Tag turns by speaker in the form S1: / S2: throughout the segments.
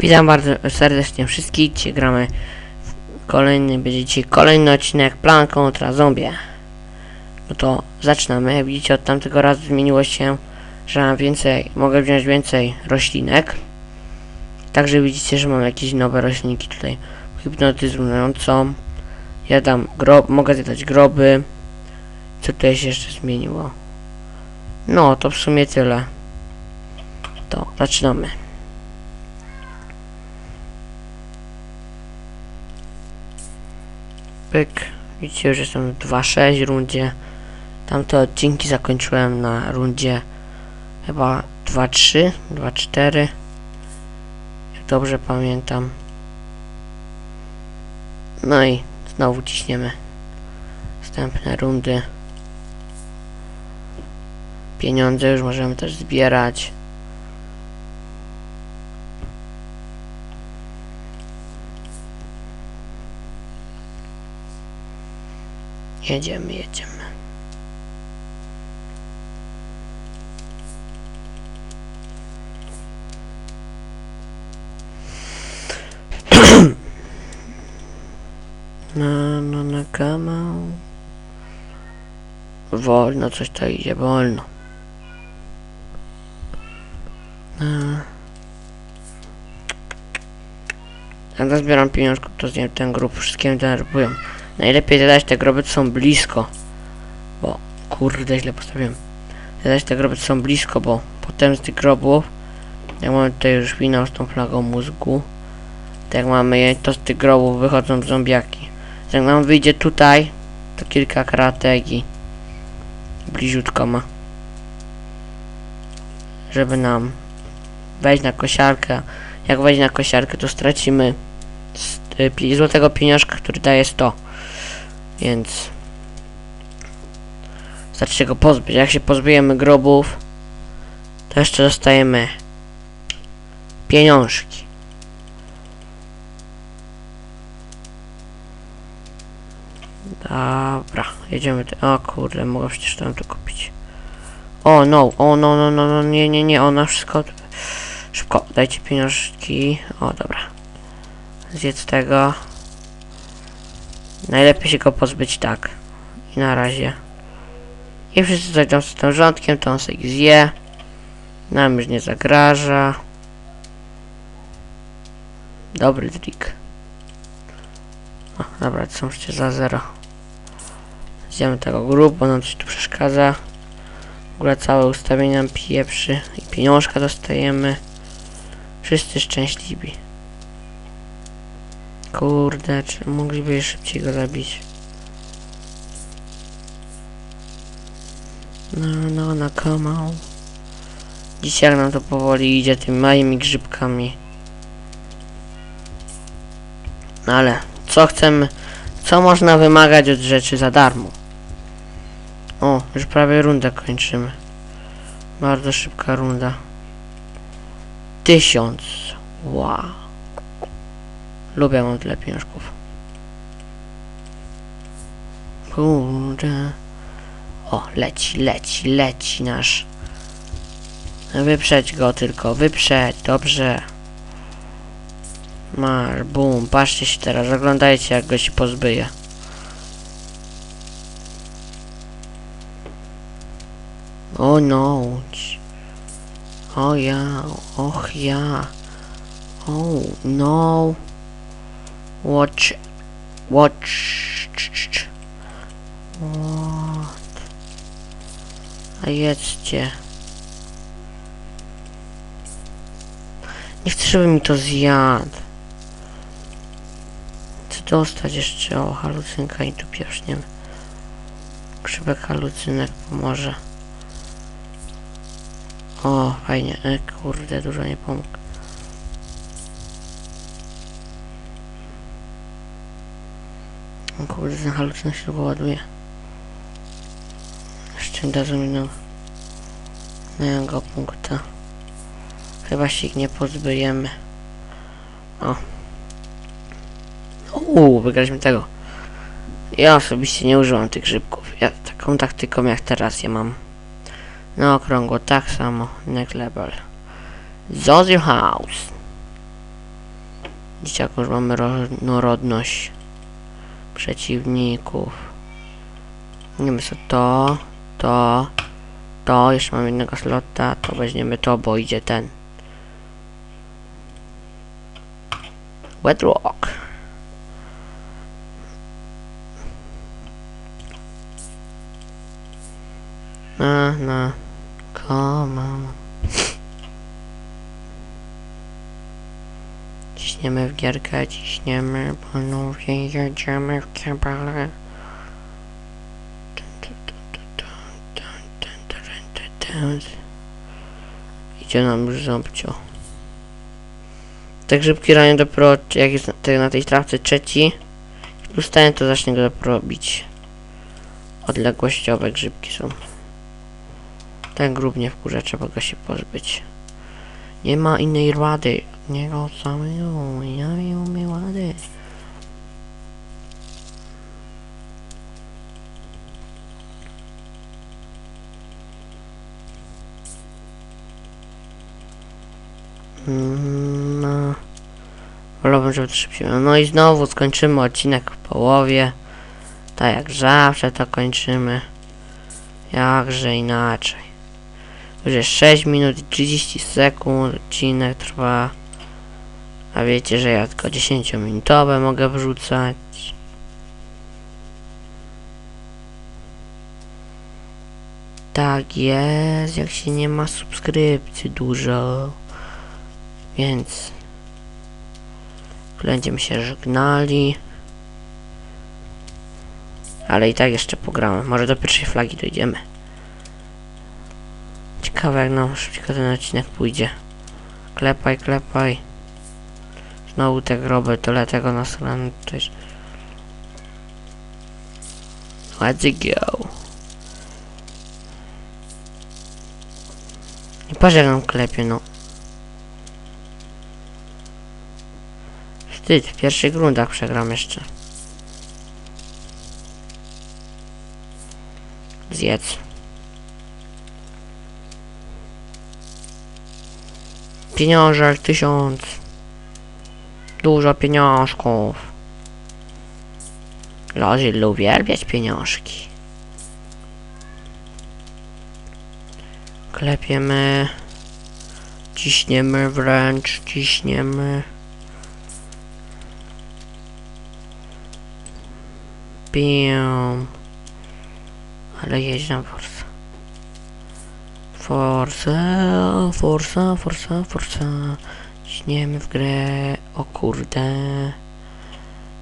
S1: Witam bardzo serdecznie wszystkich. Dzisiaj gramy w kolejny, będzie dzisiaj kolejny odcinek Plan kontra Zombie. No to zaczynamy. Jak widzicie od tamtego razu zmieniło się, że mam więcej, mogę wziąć więcej roślinek. Także widzicie, że mam jakieś nowe roślinki tutaj. Hipnotyzującą. Ja dam grob, mogę dać groby. Co tutaj się jeszcze zmieniło? No, to w sumie tyle. To zaczynamy. Pyk. Widzicie, już jestem w 2.6 rundzie. Tamte odcinki zakończyłem na rundzie chyba 2.3, 2.4. Jak dobrze pamiętam. No i znowu ciśniemy. Następne rundy. Pieniądze już możemy też zbierać. Jedziemy, jedziemy. Na, na, na kamę. Wolno, coś to idzie, wolno. Jak zbieram pieniążków, to zjem ten grób, wszystkie mnie denerwują. Najlepiej zadać te groby, co są blisko. Bo, kurde, źle postawiłem. Zadać te groby, co są blisko, bo potem z tych grobów, jak mamy tutaj już finał z tą flagą mózgu, to jak mamy je, to z tych grobów wychodzą zombiaki. Jak nam wyjdzie tutaj, to kilka kratek i bliziutko ma. Żeby nam wejść na kosiarkę. Jak wejść na kosiarkę, to stracimy y, złotego pieniążka, który daje 100. Więc znaczy się go pozbyć. Jak się pozbyjemy grobów, to jeszcze dostajemy pieniążki. Dobra, jedziemy. O kurde, mogę przecież tam to kupić. O no, o no, no, no, no, nie, nie, nie, ona wszystko. Szybko, dajcie pieniążki. O, dobra. Zjedz tego. Najlepiej się go pozbyć tak. I na razie. I wszyscy zajdą z tym rządkiem, to on sobie zje. Nam już nie zagraża. Dobry trik. O, dobra, to są przecież za zero. Zjemy tego grup, bo nam coś tu przeszkadza. W ogóle całe ustawienie nam pieprzy. I pieniążka dostajemy. Wszyscy szczęśliwi. Kurde, czy mogliby szybciej go zabić? No, no, na kamał. Dzisiaj nam to powoli idzie tymi małymi grzybkami. No ale, co chcemy, co można wymagać od rzeczy za darmo? O, już prawie rundę kończymy. Bardzo szybka runda. Tysiąc. Wow. Lubię, mam tyle pieniążków. Kurde. O, leci, leci, leci nasz. Wyprzedź go tylko, wyprzedź, dobrze. Masz, bum, patrzcie się teraz, oglądajcie jak go się pozbyje. O no. O ja, och ja. Oh no. Watch. Watch. What? A jedzcie. Nie chcę, żeby mi to zjadł. Chcę dostać jeszcze o halucynka i tu pieszniemy. Grzybek halucynek pomoże. O, fajnie. E, kurde, dużo nie pomógł. Kurde, ten halucynek się długo ładuje. Jeszcze dadzą mi no... Na jego punkta. Chyba się ich nie pozbyjemy. O. Uuu, wygraliśmy tego. Ja osobiście nie używam tych grzybków. Ja taką taktyką jak teraz ja mam. Na okrągło, tak samo. Next level. Zozy House. Widzicie jaką już mamy różnorodność przeciwników. Nie wiem co to, to, to, jeszcze mam jednego slota, to weźmiemy to, bo idzie ten. Wedlock. Na, na, come on. Ciśniemy w gierkę, ciśniemy, panowie, jedziemy w kabale. Idzie nam już ząbcio. Te grzybki ranią dopiero, jak jest na na tej trawce trzeci, ten, to zacznie go dopiero. Odległościowe grzybki są. Ten grób nie wkurza, trzeba go się pozbyć. Nie ma innej rady. Niego samego, ja rady. Mm, No. Wolałbym, żeby to szybciej. No i znowu skończymy odcinek w połowie. Tak jak zawsze to kończymy. Jakże inaczej. Już jest 6 minut i 30 sekund, odcinek trwa. A wiecie, że ja tylko 10-minutowe mogę wrzucać. Tak jest, jak się nie ma subskrypcji dużo. Więc będziemy się żegnali. Ale i tak jeszcze pogramy. Może do pierwszej flagi dojdziemy. Ciekawe jak nam szybko ten odcinek pójdzie. Klepaj, klepaj. Znowu te groby, tyle tego nasrane też. Let's go. Nie patrz jak nam klepie, no. Wstyd, w pierwszych rundach przegram jeszcze. Zjedz. Pieniążek tysiąc. Dużo pieniążków. Loży uwielbiać pieniążki. Klepiemy. Ciśniemy wręcz, ciśniemy. Pium. Ale jedź na forsa. Forsa, forsa, forsa, forsa. Ciśniemy w grę. O kurde.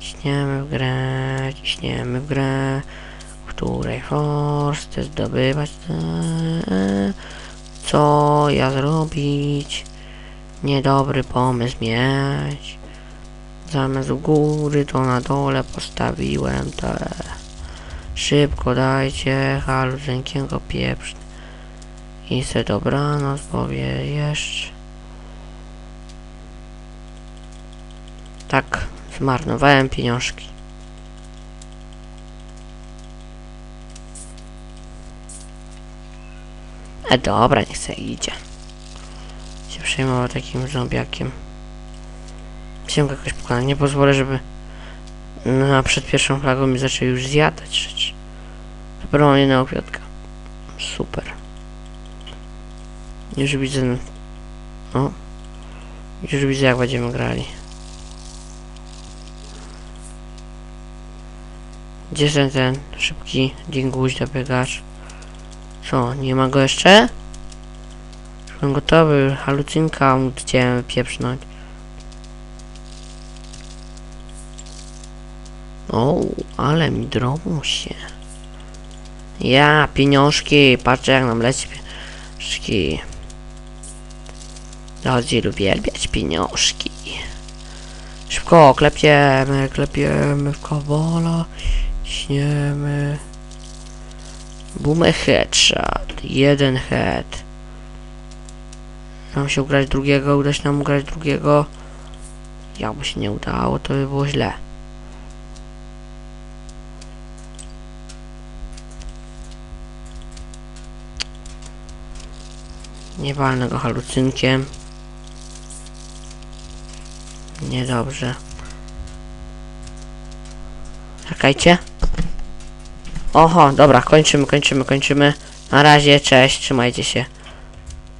S1: Ciśniemy w grę, ciśniemy w grę. Której forsce zdobywać. Co ja zrobić? Niedobry pomysł mieć. Zamiast u góry to na dole postawiłem te. Szybko dajcie haluzinkiego pieprz. I se dobranoc powie jeszcze. Tak, zmarnowałem pieniążki. E dobra, niech se idzie. Się przejmował takim zombiakiem. Chciałem go jakoś pokonać. Nie pozwolę, żeby na przed pierwszą flagą mi zaczęli już zjadać rzeczy. Dopiero mam kwiatka. Super. Już widzę... O. Już widzę jak będziemy grali. Gdzie ten, ten szybki dinguś dobiegacz? Co, nie ma go jeszcze? Już gotowy, halucynka mu chciałem pieprznąć. O, ale mi drobą się. Ja, pieniążki, patrzę jak nam leci pieniążki. Chodzi uwielbiać pieniążki. Szybko, klepiemy, klepiemy w kowala. Śniemy. Boomer headshot. Jeden head. Nam się ugrać drugiego, uda się nam ugrać drugiego. Jakby się nie udało, to by było źle. Nie walnę go halucynkiem. Niedobrze. Czekajcie. Oho, dobra, kończymy, kończymy, kończymy. Na razie, cześć, trzymajcie się.